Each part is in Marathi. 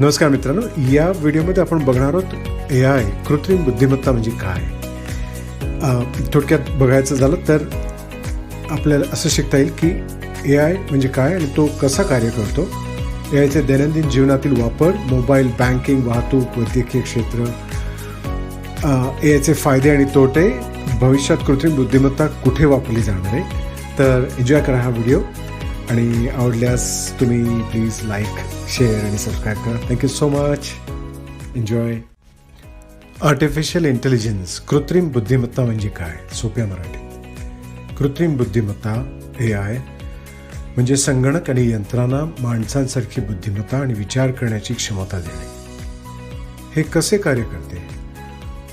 नमस्कार मित्रांनो या व्हिडिओमध्ये आपण बघणार आहोत ए आय कृत्रिम बुद्धिमत्ता म्हणजे काय? थोडक्यात बघायचं झालं तर आपल्याला असं शिकता येईल की ए आय म्हणजे काय आणि तो कसा कार्य करतो? ए आयचे दैनंदिन जीवनातील वापर मोबाईल बँकिंग वाहतूक वैद्यकीय क्षेत्र ए आयचे फायदे आणि तोटे भविष्यात कृत्रिम बुद्धिमत्ता कुठे वापरली जाणार आहे? तर एन्जॉय करा हा व्हिडिओ. आणि आवडल्यास तुम्ही प्लीज लाईक शेअर आणि सबस्क्राईब करा. Thank you so much enjoy artificial intelligence कृत्रिम बुद्धिमत्ता म्हणजे काय? सोप्या मराठीत. कृत्रिम बुद्धिमत्ता ए आय म्हणजे संगणक आणि यंत्रणा माणसांसारखी बुद्धिमत्ता आणि विचार करण्याची क्षमता देणे. हे कसे कार्य करते?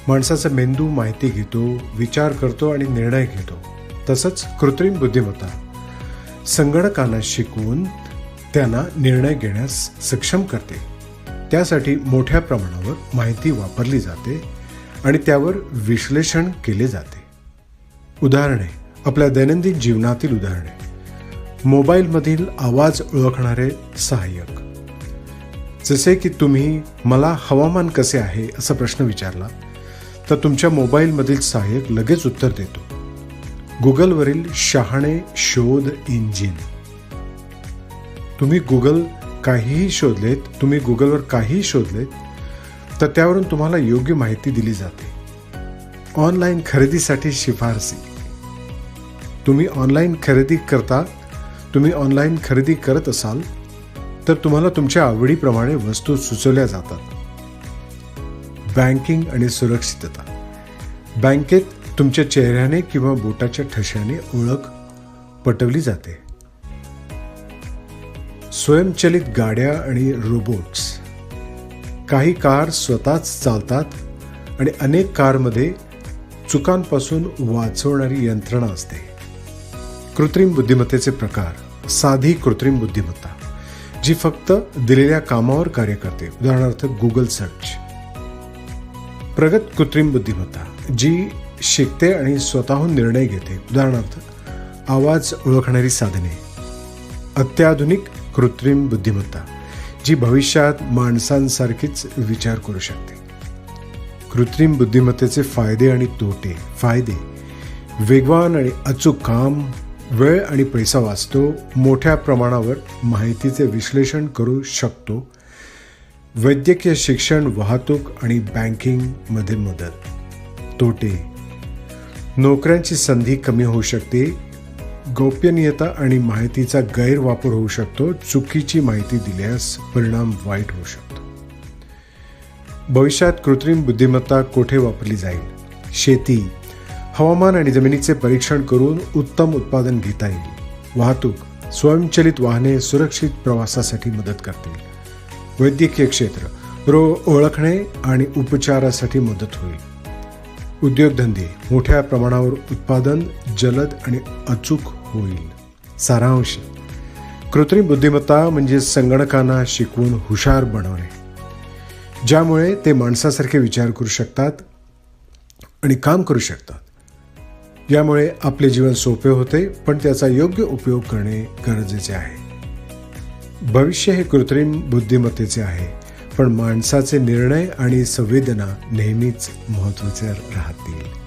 माणसाचा मेंदू माहिती घेतो विचार करतो आणि निर्णय घेतो. तसंच कृत्रिम बुद्धिमत्ता संगणकांना शिकवून त्यांना निर्णय घेण्यास सक्षम करते. त्यासाठी मोठ्या प्रमाणावर माहिती वापरली जाते आणि त्यावर विश्लेषण केले जाते. उदाहरणे आपल्या दैनंदिन जीवनातील उदाहरणे. मोबाईलमधील आवाज ओळखणारे सहाय्यक. जसे की तुम्ही मला हवामान कसे आहे? असा प्रश्न विचारला तर तुमच्या मोबाईलमधील सहाय्यक लगेच उत्तर देतो. गुगलवरील शहाणे शोध इंजिन. तुम्ही गुगल काहीही शोधलेत तुम्ही गुगलवर काहीही शोधलेत तर त्यावरून तुम्हाला योग्य माहिती दिली जाते. ऑनलाईन खरेदीसाठी शिफारसी. तुम्ही ऑनलाईन खरेदी करता तुम्ही ऑनलाईन खरेदी करत असाल तर तुम्हाला तुमच्या आवडीप्रमाणे वस्तू सुचवल्या जातात. बँकिंग आणि सुरक्षितता. बँकेत तुमच्या चेहऱ्याने किंवा बोटाच्या ठशाने ओळख पटवली जाते. स्वयंचलित गाड्या आणि रोबोट्स. काही कार स्वतःच चालतात आणि अनेक कारमध्ये चुकांपासून वाचवणारी यंत्रणा असते. कृत्रिम बुद्धिमत्तेचे प्रकार साधी कृत्रिम बुद्धिमत्ता जी फक्त दिलेल्या कामावर कार्य करते. उदाहरणार्थ गुगल सर्च प्रगत कृत्रिम बुद्धिमत्ता जी शिकते आणि स्वतःहून निर्णय घेते. उदाहरणार्थ आवाज ओळखणारी साधने. अत्याधुनिक कृत्रिम बुद्धिमत्ता जी भविष्यात माणसांसारखीच विचार करू शकते. कृत्रिम बुद्धिमत्तेचे फायदे आणि तोटे. फायदे वेगवान आणि अचूक काम वेळ आणि पैसा वाचतो मोठ्या प्रमाणावर माहितीचे विश्लेषण करू शकतो वैद्यकीय शिक्षण वाहतूक आणि बँकिंगमध्ये मदत. तोटे नोकऱ्यांची संधी कमी होऊ शकते गोपनीयता आणि माहितीचा गैरवापर होऊ शकतो चुकीची माहिती दिल्यास परिणाम वाईट होऊ शकतो. भविष्यात कृत्रिम बुद्धिमत्ता कोठे वापरली जाईल? शेती हवामान आणि जमिनीचे परीक्षण करून उत्तम उत्पादन घेता येईल. वाहतूक स्वयंचलित वाहने सुरक्षित प्रवासासाठी मदत करतील. वैद्यकीय क्षेत्र रोग ओळखणे आणि उपचारासाठी मदत होईल. उद्योगधंदे मोठ्या प्रमाणावर उत्पादन जलद आणि अचूक होईल. सारांश कृत्रिम बुद्धिमत्ता म्हणजे संगणकांना शिकवून हुशार बनवणे. ज्यामुळे ते माणसासारखे विचार करू शकतात आणि काम करू शकतात. यामुळे आपले जीवन सोपे होते पण त्याचा योग्य उपयोग करणे गरजेचे आहे. भविष्य हे कृत्रिम बुद्धिमत्तेचे आहे. पण माणसाचे निर्णय आणि संवेदना नेहमीच महत्त्वाचे राहतील.